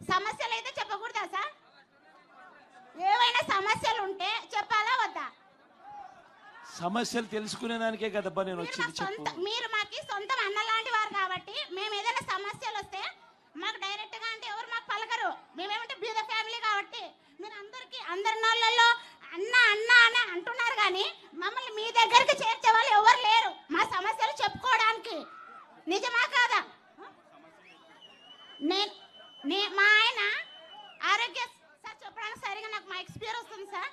సమస్యలు అయితే చెప్పకూడదా సార్? ఏవైనా సమస్యలు ఉంటే చెప్పాలా వద్దా? సమస్యలు తెలుసుకునే దానికే కదబ్బా నేను వచ్చింది చెప్పు. మీరు మాకి సొంతం అన్న లాంటి వారు కాబట్టి మేము ఏదైనా సమస్యలు వస్తే మాకు డైరెక్ట్గా అంటే ఎవరు మాకు పలకరు. మేమేమంటే బీద ఫ్యామిలీ కాబట్టి మీరు అందరికి అందరి నోళ్ళల్లో అన్న అన్న అని అంటున్నారు కానీ మమ్మల్ని మీ దగ్గరికి చేర్చే వాళ్ళు ఎవరు లేరు మా సమస్యలు చెప్పుకోవడానికి నిజమా కాదా నేను నే మా ఆయన ఆరోగ్య సార్ చెప్పడానికి సరిగా ఎక్స్పీరియన్స్ వస్తుంది సార్?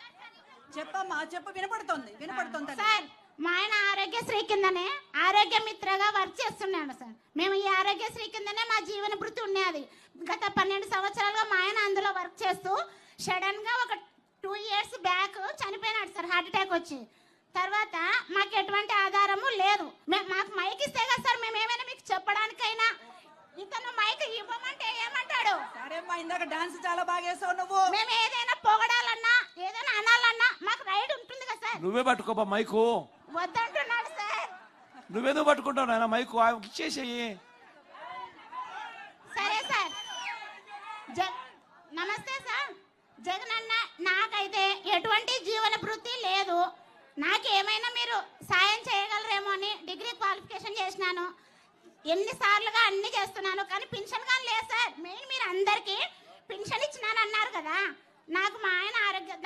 చెప్పమ్మా చెప్పు వినపడుతోంది వినపడుతోంది. సార్ మా ఆయన ఆరోగ్యశ్రీ కిందనే ఆరోగ్య మిత్రగా వర్క్ చేస్తున్నాడు సార్. మేము ఈ ఆరోగ్యశ్రీ కిందనే మా జీవన భృతి ఉన్నది గత పన్నెండు సంవత్సరాలుగా మా ఆయన అందులో వర్క్ చేస్తూ సడన్గా ఒక టూ ఇయర్స్ బ్యాక్ చనిపోయినాడు సార్ హార్ట్ అటాక్ వచ్చి. తర్వాత మాకు ఎటువంటి ఆధారము లేదు. మాకు మైక్ ఇస్తే కదా సార్ మేము ఏమైనా మీకు చెప్పడానికైనా ఇతను మైక్ ఇవ్వమంటే ఏమంటాడు? సరేమ్మా ఇందాక డాన్స్ చాలా బాగా వేసావు నువ్వు. మేము ఏదైనా పొగడాలన్నా ఏదైనా అనాలన్నా మాకు రైట్ ఉంటుంది కదా సార్ నువ్వే పట్టుకోబా మైకు. వద్దంటున్నాడు సార్. నువ్వేదో పట్టుకుంటావు నాయన మైకు? ఆమెకి ఇచ్చేసేయి. సరే సార్. జ- నమస్తే సార్. జగన్ అన్న నాకైతే ఎటువంటి జీవన వృత్తి లేదు. నాకేమైనా మీరు సాయం చేయగలరేమో అని డిగ్రీ క్వాలిఫికేషన్ చేసినాను. ఎన్నిసార్లుగా అన్ని చేస్తున్నాను కానీ పెన్షన్ కానీ లేదు సార్. మెయిన్ మీరు అందరికీ పెన్షన్ ఇచ్చినాను అన్నారు కదా. నాకు మా ఆయన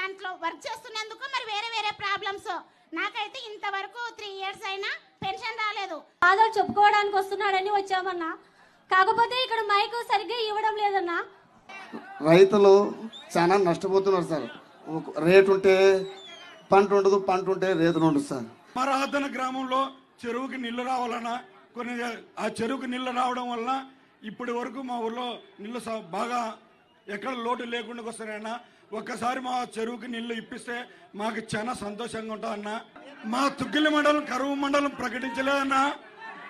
దాంట్లో వర్క్ చేస్తున్నందుకు మరి వేరే వేరే ప్రాబ్లమ్స్ నాకైతే ఇంతవరకు త్రీ ఇయర్స్ అయినా పెన్షన్ రాలేదు. బాధలు చెప్పుకోవడానికి వస్తున్నాడని వచ్చామన్నా. కాకపోతే ఇక్కడ మైక్ సరిగ్గా ఇవ్వడం లేదన్నా. రైతులు చాలా నష్టపోతున్నారు సార్. రేటు ఉంటే పంట ఉండదు పంట ఉంటే రేతులు ఉండదు సార్. మరాధన గ్రామంలో చెరువుకి నీళ్ళు రావాలన్నా కొన్ని ఆ చెరువుకి నీళ్ళు రావడం వలన ఇప్పటి వరకు మా ఊర్లో నీళ్ళు స- బాగా ఎక్కడ లోటు లేకుండా వస్తారన్నా ఒక్కసారి మా చెరువుకి నీళ్ళు ఇప్పిస్తే మాకు చాలా సంతోషంగా ఉంటుందన్న మా తుగ్గిలి మండలం కరువు మండలం ప్రకటించలేదన్నా.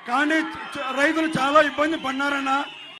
కానీ రైతులు చాలా ఇబ్బంది పడినారన్నా.